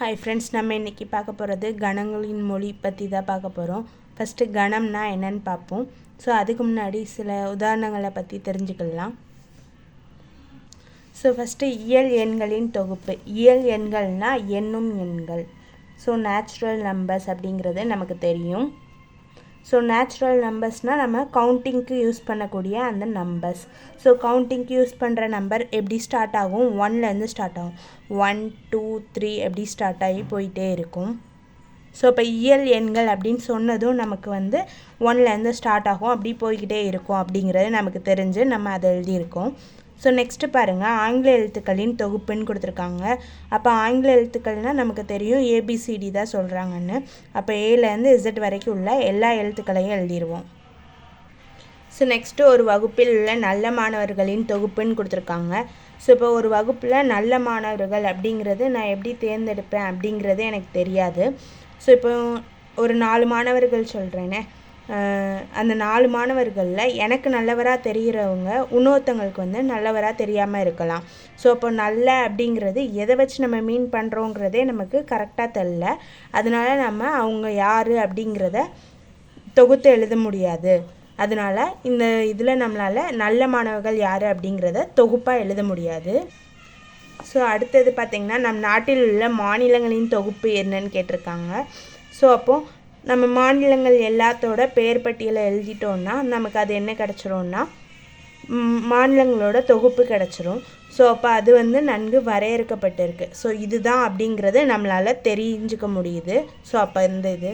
Hi friends நம்ம இன்றைக்கி பார்க்க போகிறது கணங்களின் மொழி பற்றி தான் பார்க்க போகிறோம் ஃபஸ்ட்டு கணம்னா என்னன்னு பார்ப்போம். ஸோ அதுக்கு முன்னாடி சில உதாரணங்களை பற்றி தெரிஞ்சுக்கலாம். ஸோ ஃபஸ்ட்டு இயல் எண்களின் தொகுப்பு. இயல் எண்கள்னால் எண்ணும் எண்கள். ஸோ நேச்சுரல் நம்பர்ஸ் அப்படிங்கிறது நமக்கு தெரியும். ஸோ நேச்சுரல் நம்பர்ஸ்னால் நம்ம கவுண்டிங்க்கு யூஸ் பண்ணக்கூடிய அந்த நம்பர்ஸ் ஸோ கவுண்டிங்க்கு யூஸ் பண்ணுற நம்பர் எப்படி ஸ்டார்ட் ஆகும்? ஒன்லேருந்து ஸ்டார்ட் ஆகும். ஒன் டூ த்ரீ எப்படி ஸ்டார்ட் ஆகி போயிட்டே இருக்கும். ஸோ இப்போ இயல் எண்கள் அப்படின்னு சொன்னதும் நமக்கு வந்து ஒன்லேருந்து ஸ்டார்ட் ஆகும். அப்படி போய்கிட்டே இருக்கும் அப்படிங்கிறது நமக்கு தெரிஞ்சு நம்ம அதை எழுதியிருக்கோம். ஸோ நெக்ஸ்ட்டு பாருங்கள் ஆங்கில எழுத்துக்களின் தொகுப்புன்னு கொடுத்துருக்காங்க. அப்போ ஆங்கில எழுத்துக்கள்னால் நமக்கு தெரியும். ஏபிசிடி தான் சொல்கிறாங்கன்னு அப்போ ஏலேருந்து இசட் வரைக்கும் உள்ள எல்லா எழுத்துக்களையும் எழுதிடுவோம் ஸோ நெக்ஸ்ட்டு ஒரு வகுப்பில் உள்ள நல்ல மாணவர்களின் தொகுப்புன்னு கொடுத்துருக்காங்க. ஸோ இப்போ ஒரு வகுப்பில் நல்ல மாணவர்கள் அப்படிங்கிறது நான் எப்படி தேர்ந்தெடுப்பேன் அப்படிங்கிறது எனக்கு தெரியாது. ஸோ இப்போ ஒரு நாலு மாணவர்கள் சொல்கிறேனே அந்த நாலு மாணவர்களில் எனக்கு நல்லவராக தெரிகிறவங்க இன்னொருத்தங்களுக்கு வந்து நல்லவராக தெரியாமல் இருக்கலாம். ஸோ அப்போ நல்ல அப்படிங்கிறது எதை வச்சு நம்ம மீன் பண்ணுறோங்கிறதே நமக்கு கரெக்டாக தெரில அதனால நம்ம அவங்க யார் அப்படிங்கிறத தொகுத்து எழுத முடியாது. அதனால் இந்த இதில் நம்மளால் நல்ல மாணவர்கள் யார் அப்படிங்கிறத தொகுப்பாக எழுத முடியாது. ஸோ அடுத்தது பார்த்திங்கன்னா நம் நாட்டில் உள்ள மாநிலங்களின் தொகுப்பு என்னன்னு கேட்டிருக்காங்க. ஸோ அப்போது நம்ம மாநிலங்கள் எல்லாத்தோட பெயர் பட்டியலை எழுதிட்டோன்னா நமக்கு அது என்ன கிடச்சிரும்னா மாநிலங்களோட தொகுப்பு கிடச்சிரும். ஸோ அப்போ அது வந்து நன்கு வரையறுக்கப்பட்டிருக்கு. ஸோ இதுதான் அப்படிங்கிறது நம்மளால் தெரிஞ்சுக்க முடியுது. ஸோ அப்போ இந்த இது.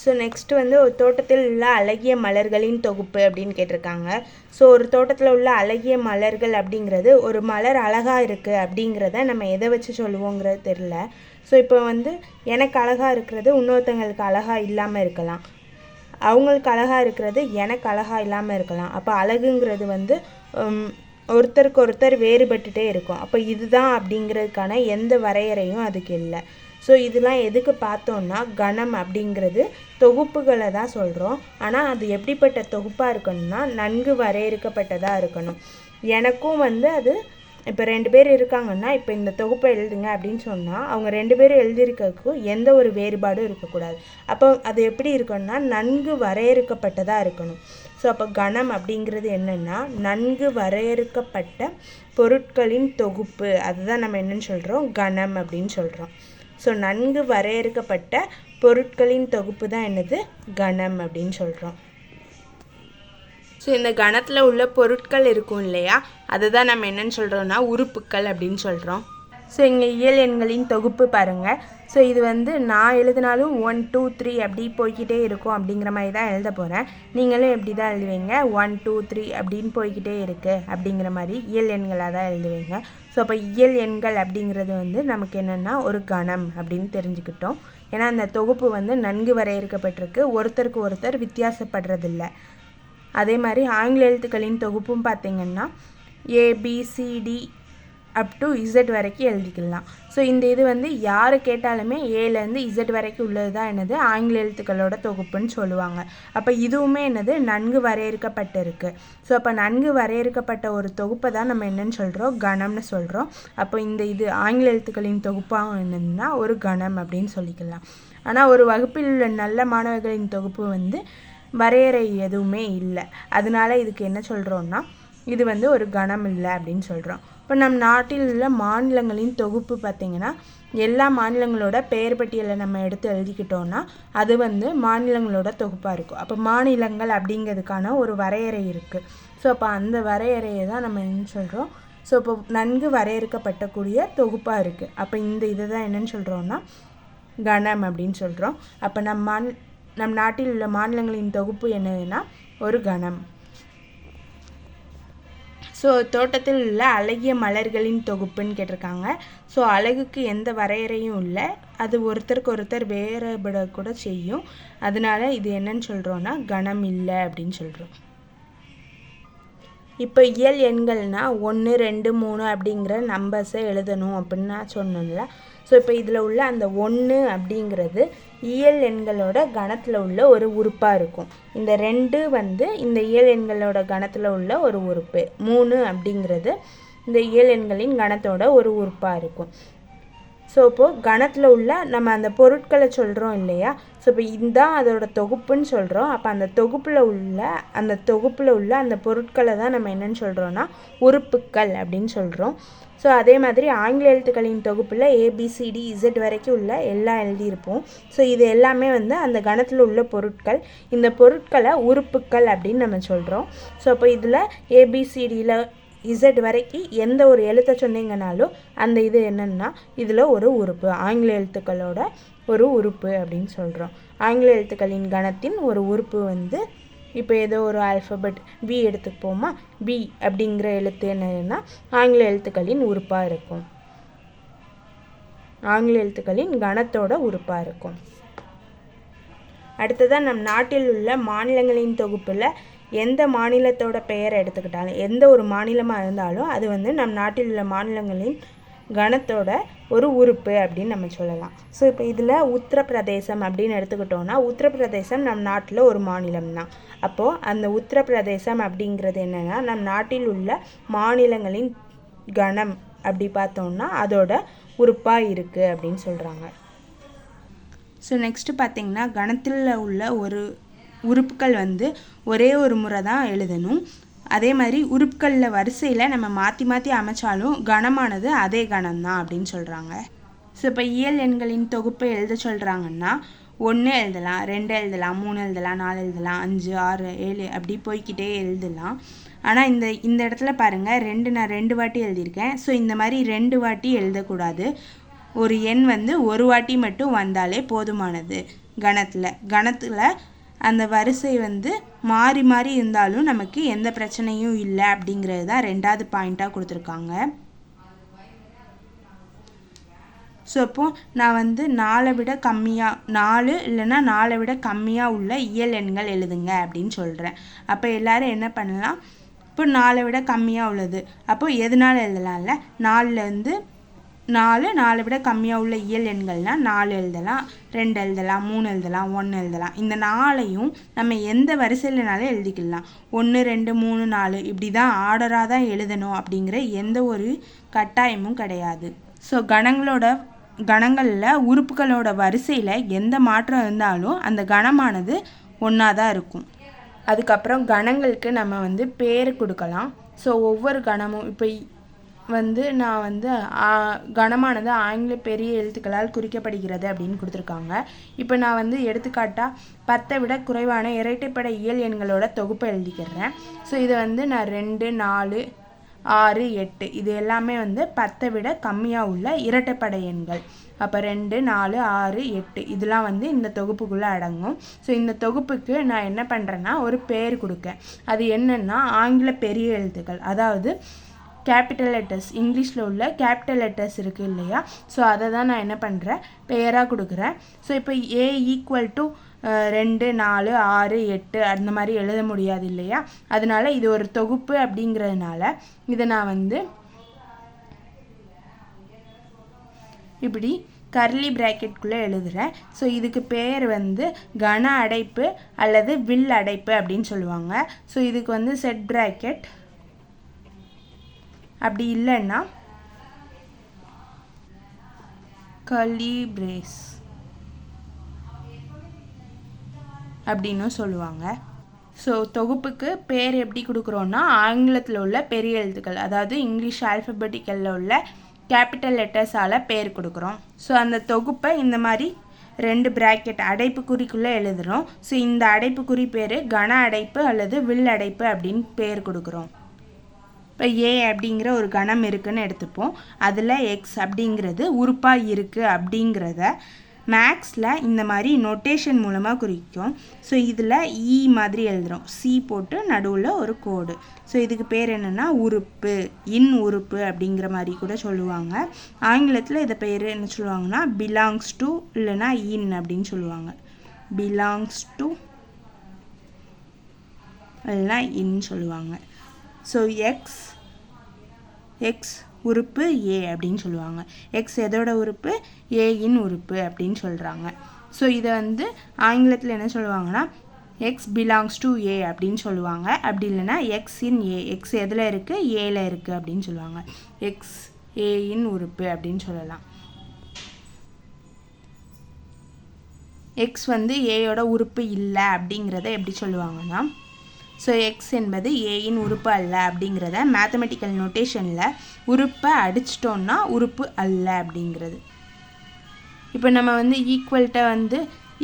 ஸோ நெக்ஸ்ட்டு வந்து ஒரு தோட்டத்தில் உள்ள அழகிய மலர்களின் தொகுப்பு அப்படின்னு கேட்டிருக்காங்க. ஸோ ஒரு தோட்டத்தில் உள்ள அழகிய மலர்கள் அப்படிங்கிறது ஒரு மலர் அழகாக இருக்குது அப்படிங்கிறத நம்ம எதை வச்சு சொல்லுவோங்கிறது தெரில ஸோ இப்போ வந்து எனக்கு அழகாக இருக்கிறது இன்னொருத்தங்களுக்கு அழகாக இல்லாமல் இருக்கலாம். அவங்களுக்கு அழகாக இருக்கிறது எனக்கு அழகாக இல்லாமல் இருக்கலாம். அப்போ அழகுங்கிறது வந்து ஒருத்தருக்கு ஒருத்தர் வேறுபட்டுட்டே இருக்கும். அப்போ இதுதான் அப்படிங்கிறதுக்கான எந்த வரையறையும் அதுக்கு இல்லை. ஸோ இதெல்லாம் எதுக்கு பார்த்தோன்னா கணம் அப்படிங்கிறது தொகுப்புகளை தான் சொல்கிறோம் ஆனால் அது எப்படிப்பட்ட தொகுப்பாக இருக்கணும்னா நன்கு வரையறுக்கப்பட்டதாக இருக்கணும். எனக்கும் வந்து அது இப்போ ரெண்டு பேர் இருக்காங்கன்னா இப்போ இந்த தொகுப்பை எழுதுங்க அப்படின்னு சொன்னால் அவங்க ரெண்டு பேரும் எழுதியிருக்கிறதுக்கும் எந்த ஒரு வேறுபாடும் இருக்கக்கூடாது. அப்போ அது எப்படி இருக்கணும்னா நன்கு வரையறுக்கப்பட்டதாக இருக்கணும். ஸோ அப்போ கணம் அப்படிங்கிறது என்னென்னா நன்கு வரையறுக்கப்பட்ட பொருட்களின் தொகுப்பு. அதுதான் நம்ம என்னென்னு சொல்கிறோம் கணம் அப்படின்னு சொல்கிறோம் ஸோ நன்கு வரையறுக்கப்பட்ட பொருட்களின் தொகுப்பு தான் என்னது? கணம் அப்படின்னு சொல்கிறோம் ஸோ இந்த கணத்தில் உள்ள பொருட்கள் இருக்கும் இல்லையா? அதை தான் நம்ம என்னென்னு சொல்கிறோன்னா உறுப்புக்கள் அப்படின்னு சொல்கிறோம் ஸோ இங்கே இயல் எண்களின் தொகுப்பு பாருங்கள் ஸோ இது வந்து நான் எழுதினாலும் ஒன் டூ த்ரீ அப்படி போய்கிட்டே இருக்கும் அப்படிங்கிற மாதிரி தான் எழுத போகிறேன் நீங்களும் எப்படி தான் எழுதுவீங்க. ஒன் டூ த்ரீ அப்படின்னு போய்கிட்டே இருக்குது அப்படிங்கிற மாதிரி இயல் எண்களாக தான் எழுதுவீங்க. ஸோ அப்போ இயல் எண்கள் அப்படிங்கிறது வந்து நமக்கு என்னென்னா ஒரு கணம் அப்படின்னு தெரிஞ்சுக்கிட்டோம். ஏன்னா அந்த தொகுப்பு வந்து நன்கு வரையறுக்கப்பட்டிருக்கு. ஒருத்தருக்கு ஒருத்தர் வித்தியாசப்படுறதில்ல. அதே மாதிரி ஆங்கில எழுத்துக்களின் தொகுப்பும் பார்த்திங்கன்னா ஏபிசிடி அப் டு இசட் வரைக்கும் எழுதிக்கலாம். ஸோ இந்த இது வந்து யார் கேட்டாலுமே ஏலேருந்து இசட் வரைக்கும் உள்ளது தான் என்னது? ஆங்கில எழுத்துக்களோட தொகுப்புன்னு சொல்லுவாங்க. அப்போ இதுவுமே என்னது? நன்கு வரையறுக்கப்பட்டிருக்கு. ஸோ அப்போ நன்கு வரையறுக்கப்பட்ட ஒரு தொகுப்பை தான் நம்ம என்னன்னு சொல்கிறோம் கணம்னு சொல்கிறோம் அப்போ இந்த இது ஆங்கில எழுத்துக்களின் தொகுப்பாக என்னதுன்னா ஒரு கணம் அப்படின்னு சொல்லிக்கலாம். ஆனால் ஒரு வகுப்பில் உள்ள நல்ல மாணவர்களின் தொகுப்பு வந்து வரையறை எதுவுமே இல்லை. அதனால இதுக்கு என்ன சொல்கிறோன்னா இது வந்து ஒரு கணம் இல்லை அப்படின்னு சொல்கிறோம் இப்போ நம் நாட்டில் உள்ள மாநிலங்களின் தொகுப்பு பார்த்திங்கன்னா எல்லா மாநிலங்களோட பெயர் பட்டியலை நம்ம எடுத்து எழுதிக்கிட்டோன்னா அது வந்து மாநிலங்களோட தொகுப்பாக இருக்கும். அப்போ மாநிலங்கள் அப்படிங்கிறதுக்கான ஒரு வரையறை இருக்குது ஸோ அப்போ அந்த வரையறையை தான் நம்ம என்ன சொல்கிறோம் ஸோ இப்போ நன்கு வரையறுக்கப்பட்டக்கூடிய தொகுப்பாக இருக்குது அப்போ இந்த இதை தான் என்னென்னு சொல்கிறோன்னா கணம் அப்படின்னு சொல்கிறோம் அப்போ நம் மாந் நம் நாட்டில் உள்ள மாநிலங்களின் தொகுப்பு என்னதுன்னா ஒரு கணம். ஸோ தோட்டத்தில் உள்ள அழகிய மலர்களின் தொகுப்புன்னு கேட்டிருக்காங்க. ஸோ அழகுக்கு எந்த வரையறையும் இல்லை. அது ஒருத்தருக்கு ஒருத்தர் வேறுபட கூட செய்யும். அதனால இது என்னன்னு சொல்கிறோன்னா கணம் இல்லை அப்படின்னு சொல்கிறோம் இப்போ இயல் எண்கள்னால் ஒன்று ரெண்டு மூணு அப்படிங்கிற நம்பர்ஸை எழுதணும் அப்படின்னு நான் சொன்னோம்ல ஸோ இப்போ இதில் உள்ள அந்த ஒன்று அப்படிங்கிறது இயல் எண்களோட கணத்தில் உள்ள ஒரு உறுப்பாக இருக்கும். இந்த ரெண்டு வந்து இந்த இயல் எண்களோட கணத்தில் உள்ள ஒரு உறுப்பு. மூணு அப்படிங்கிறது இந்த இயல் எண்களின் கணத்தோட ஒரு உறுப்பாக இருக்கும். ஸோ இப்போது கணத்தில் உள்ள நம்ம அந்த பொருட்களை சொல்கிறோம் இல்லையா? ஸோ இப்போ இதுதான் அதோட தொகுப்புன்னு சொல்கிறோம் அப்போ அந்த தொகுப்பில் உள்ள அந்த தொகுப்பில் உள்ள அந்த பொருட்களை தான் நம்ம என்னன்னு சொல்கிறோன்னா உறுப்புக்கள் அப்படின்னு சொல்கிறோம் ஸோ அதே மாதிரி ஆங்கில எழுத்துக்களின் தொகுப்பில் ஏபிசிடி இசட் வரைக்கும் உள்ள எல்லாம் எழுதியிருப்போம். ஸோ இது எல்லாமே வந்து அந்த கணத்தில் உள்ள பொருட்கள். இந்த பொருட்களை உறுப்புக்கள் அப்படின்னு நம்ம சொல்கிறோம் ஸோ அப்போ இதில் ஏபிசிடியில் இசட் வரைக்கும் எந்த ஒரு எழுத்தை சொன்னீங்கனாலும் அந்த இது என்னென்னா இதில் ஒரு உறுப்பு. ஆங்கில எழுத்துக்களோட ஒரு உறுப்பு அப்படின்னு சொல்கிறோம் ஆங்கில எழுத்துக்களின் கணத்தின் ஒரு உறுப்பு வந்து இப்போ ஏதோ ஒரு ஆல்ஃபபெட் பி எடுத்துப்போமா? பி அப்படிங்கிற எழுத்து என்னன்னா ஆங்கில எழுத்துக்களின் உறுப்பாக இருக்கும். ஆங்கில எழுத்துக்களின் கணத்தோட உறுப்பாக இருக்கும். அடுத்ததாக நம் நாட்டில் உள்ள மாநிலங்களின் தொகுப்பில் எந்த மாநிலத்தோட பெயரை எடுத்துக்கிட்டாலும் எந்த ஒரு மாநிலமாக இருந்தாலும் அது வந்து நம் நாட்டில் உள்ள மாநிலங்களின் கணத்தோட ஒரு உறுப்பு அப்படின்னு நம்ம சொல்லலாம். ஸோ இப்போ இதில் உத்தரப்பிரதேசம் அப்படின்னு எடுத்துக்கிட்டோம்னா உத்தரப்பிரதேசம் நம் நாட்டில் ஒரு மாநிலம் தான் அப்போது அந்த உத்தரப்பிரதேசம் அப்படிங்கிறது என்னென்னா நம் நாட்டில் உள்ள மாநிலங்களின் கணம் அப்படி பார்த்தோம்னா அதோட உறுப்பாக இருக்குது அப்படின்னு சொல்கிறாங்க ஸோ நெக்ஸ்ட்டு பார்த்தீங்கன்னா கணத்தில் உள்ள ஒரு உறுப்புகள் வந்து ஒரே ஒரு முறை தான் எழுதணும். அதே மாதிரி உறுப்புகளில் வரிசையில் நம்ம மாற்றி மாற்றி அமைச்சாலும் கணமானது அதே கணம்தான் அப்படின்னு சொல்கிறாங்க ஸோ இப்போ இயல் எண்களின் தொகுப்பை எழுத சொல்கிறாங்கன்னா ஒன்று எழுதலாம் ரெண்டு எழுதலாம் மூணு எழுதலாம் நாலு எழுதலாம் அஞ்சு ஆறு ஏழு அப்படி போய்க்கிட்டே எழுதலாம். ஆனால் இந்த இந்த இடத்துல பாருங்கள் ரெண்டு நான் ரெண்டு வாட்டி எழுதியிருக்கேன். ஸோ இந்த மாதிரி ரெண்டு வாட்டி எழுதக்கூடாது. ஒரு எண் வந்து ஒரு வாட்டி மட்டும் வந்தாலே போதுமானது. கணத்தில் கணத்தில் அந்த வரிசை வந்து மாறி மாறி இருந்தாலும் நமக்கு எந்த பிரச்சனையும் இல்லை அப்படிங்கிறது தான் ரெண்டாவது பாயிண்ட்டாக கொடுத்துருக்காங்க. ஸோ அப்போ நான் வந்து நாலை விட கம்மியாக நாலு இல்லைன்னா நாலை விட கம்மியாக உள்ள இயல் எண்கள் எழுதுங்க அப்படின்னு சொல்கிறேன் அப்போ எல்லோரும் என்ன பண்ணலாம்? இப்போ நாலை விட கம்மியாக உள்ளது. அப்போது எதனால் எழுதலாம்ல? நாலுலேருந்து நாலு நாலு விட கம்மியாக உள்ள இயல் எண்கள்னால் நாலு எழுதலாம் ரெண்டு எழுதலாம் மூணு எழுதலாம் ஒன்று எழுதலாம். இந்த நாளையும் நம்ம எந்த வரிசையிலனாலும் எழுதிக்கலாம். ஒன்று ரெண்டு மூணு நாலு இப்படி தான் ஆர்டராக தான் எழுதணும் அப்படிங்கிற எந்த ஒரு கட்டாயமும் கிடையாது. ஸோ கணங்களோட கணங்களில் உறுப்புகளோட வரிசையில் எந்த மாற்றம் இருந்தாலும் அந்த கணமானது ஒன்றா தான் இருக்கும். அதுக்கப்புறம் கணங்களுக்கு நம்ம வந்து பேர் கொடுக்கலாம். ஸோ ஒவ்வொரு கணமும் இப்போ வந்து நான் வந்து கனமானது ஆங்கில பெரிய எழுத்துக்களால் குறிக்கப்படுகிறது அப்படின்னு கொடுத்துருக்காங்க. இப்போ நான் வந்து எடுத்துக்காட்டாக பத்தை விட குறைவான இரட்டைப்படை இயல் எண்களோட தொகுப்பை எழுதிக்கிறேன். ஸோ இதை வந்து நான் ரெண்டு நாலு ஆறு எட்டு இது எல்லாமே வந்து பத்தை விட கம்மியாக உள்ள இரட்டைப்படை எண்கள். அப்போ ரெண்டு நாலு ஆறு எட்டு இதெல்லாம் வந்து இந்த தொகுப்புக்குள்ளே அடங்கும். ஸோ இந்த தொகுப்புக்கு நான் என்ன பண்ணுறேன்னா ஒரு பேர் கொடுக்கேன். அது என்னென்னா ஆங்கில பெரிய எழுத்துக்கள். அதாவது கேபிட்டல் லெட்டர்ஸ் இங்கிலீஷில் உள்ள கேபிட்டல் லெட்டர்ஸ் இருக்குது இல்லையா? ஸோ அதை தான் நான் என்ன பண்ணுறேன் பெயராக கொடுக்குறேன். ஸோ இப்போ ஏ ஈக்குவல் டு ரெண்டு நாலு ஆறு எட்டு அந்த மாதிரி எழுத முடியாது இல்லையா? அதனால இது ஒரு தொகுப்பு அப்படிங்கிறதுனால இதை நான் வந்து இப்படி கர்லி ப்ராக்கெட்குள்ளே எழுதுகிறேன் ஸோ இதுக்கு பேர் வந்து கன அடைப்பு அல்லது வில் அடைப்பு அப்படின்னு சொல்லுவாங்க. ஸோ இதுக்கு வந்து செட் ப்ராக்கெட் அப்படி இல்லைன்னா கலிப்ரேஸ் அப்படின்னு சொல்லுவாங்க. ஸோ தொகுப்புக்கு பேர் எப்படி கொடுக்குறோன்னா ஆங்கிலத்தில் உள்ள பெரிய எழுத்துக்கள் அதாவது இங்கிலீஷ் ஆல்ஃபபெட்டிக்கலில் உள்ள கேபிட்டல் லெட்டர்ஸால் பேர் கொடுக்குறோம். ஸோ அந்த தொகுப்பை இந்த மாதிரி ரெண்டு பிராக்கெட் அடைப்பு குறிக்குள்ளே எழுதுகிறோம் ஸோ இந்த அடைப்பு குறி பேர் கன அடைப்பு அல்லது வில் அடைப்பு அப்படின்னு பேர் கொடுக்குறோம். இப்போ ஏ அப்படிங்கிற ஒரு கணம் இருக்குன்னு எடுத்துப்போம். அதில் எக்ஸ் அப்படிங்கிறது உறுப்பாக இருக்குது அப்படிங்கிறத மேக்ஸில் இந்த மாதிரி நொட்டேஷன் மூலமாக குறிக்கும். ஸோ இதில் இ e மாதிரி எழுதுகிறோம் சி போட்டு நடுவில் ஒரு கோடு. ஸோ இதுக்கு பேர் என்னென்னா உறுப்பு இன் உறுப்பு அப்படிங்கிற மாதிரி கூட சொல்லுவாங்க. ஆங்கிலத்தில் இதை பேர் என்ன சொல்லுவாங்கன்னா பிலாங்ஸ் டு இல்லைன்னா இன் அப்படின்னு சொல்லுவாங்க. பிலாங்ஸ் டு இல்லைனா இன் சொல்லுவாங்க. ஸோ எக்ஸ் எக்ஸ் உறுப்பு ஏ அப்படின்னு சொல்லுவாங்க. எக்ஸ் எதோட உறுப்பு? ஏயின் உறுப்பு அப்படின்னு சொல்கிறாங்க ஸோ இதை வந்து ஆங்கிலத்தில் என்ன சொல்லுவாங்கன்னா எக்ஸ் பிலாங்ஸ் டு ஏ அப்படின்னு சொல்லுவாங்க. அப்படி இல்லைன்னா எக்ஸ் இன் ஏ எக்ஸ் எதில் இருக்குது ஏல இருக்குது அப்படின்னு சொல்லுவாங்க. எக்ஸ் ஏயின் உறுப்பு அப்படின்னு சொல்லலாம். எக்ஸ் வந்து ஏயோட உறுப்பு இல்லை அப்படிங்கிறத எப்படி சொல்லுவாங்கன்னா ஸோ எக்ஸ் என்பது ஏயின் உறுப்பு அல்ல அப்படிங்கிறத மேத்தமெட்டிக்கல் நோட்டேஷனில் உறுப்பை அடிச்சிட்டோன்னா உறுப்பு அல்ல அப்படிங்கிறது. இப்போ நம்ம வந்து ஈக்குவல்கிட்ட வந்து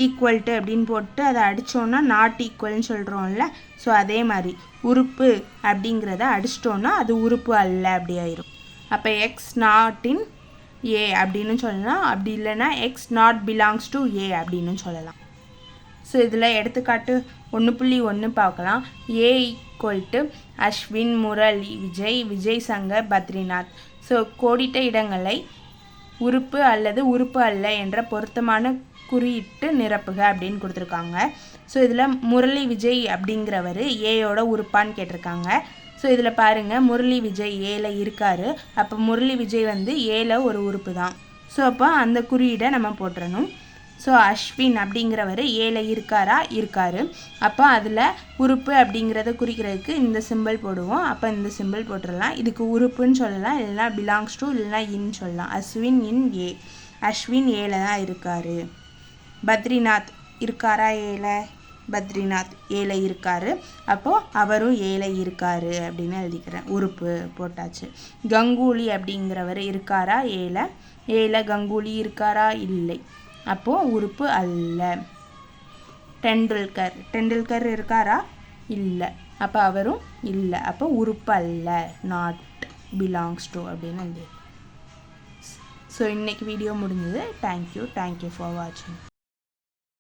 ஈக்குவல்ட்டு அப்படின்னு போட்டு அதை அடித்தோன்னா நாட் ஈக்குவல்னு சொல்கிறோம்ல ஸோ அதே மாதிரி உறுப்பு அப்படிங்கிறத அடிச்சிட்டோன்னா அது உறுப்பு அல்ல அப்படி ஆயிரும். அப்போ எக்ஸ் நாட் இன் ஏ அப்படின்னு சொல்லலாம் அப்படி இல்லைன்னா X not belongs to A அப்படின்னு சொல்லலாம். ஸோ இதில் எடுத்துக்காட்டு ஒன்று புள்ளி ஒன்று பார்க்கலாம். A equal to Ashwin Murali Vijay Vijay Shankar Badrinath. So கோடிட்ட இடங்களை உறுப்பு அல்லது உறுப்பு அல்ல என்ற பொருத்தமான குறியிட்டு நிரப்புக அப்படின்னு கொடுத்துருக்காங்க. ஸோ இதில் முரளி விஜய் அப்படிங்கிறவர் ஏயோட உறுப்பான்னு கேட்டிருக்காங்க. ஸோ இதில் பாருங்கள் முரளி விஜய் ஏல இருக்கார். அப்போ முரளி விஜய் வந்து ஏல ஒரு உறுப்பு தான். ஸோ அப்போ அந்த குறியீடை நம்ம போட்டுறணும். ஸோ அஸ்வின் அப்படிங்கிறவர் ஏழை இருக்காரா? இருக்காரு. அப்போ அதில் உறுப்பு அப்படிங்கிறத குறிக்கிறதுக்கு இந்த சிம்பிள் போடுவோம். அப்போ இந்த சிம்பிள் போட்டுடலாம். இதுக்கு உறுப்புன்னு சொல்லலாம். இல்லைனா பிலாங்ஸ் டு இல்லைனா இன் சொல்லலாம். அஸ்வின் இன் ஏ அஸ்வின் ஏழை தான் இருக்கார். பத்ரிநாத் இருக்காரா? ஏழை. பத்ரிநாத் ஏழை இருக்காரு. அப்போது அவரும் ஏழை இருக்காரு அப்படின்னு எழுதிக்கிறேன். உறுப்பு போட்டாச்சு. கங்கூலி அப்படிங்கிறவர் இருக்காரா? ஏழை. ஏழை கங்கூலி இருக்காரா? இல்லை. அப்போது உறுப்பு அல்ல. டெண்டுல்கர். டெண்டுல்கர் இருக்காரா? இல்லை. அப்போ அவரும் இல்லை. அப்போ உறுப்பு அல்ல. நாட் பிலாங்ஸ் டு அப்படின்னு எழுதி. ஸோ இன்றைக்கி வீடியோ முடிஞ்சது. தேங்க்யூ தேங்க்யூ ஃபார் வாட்சிங்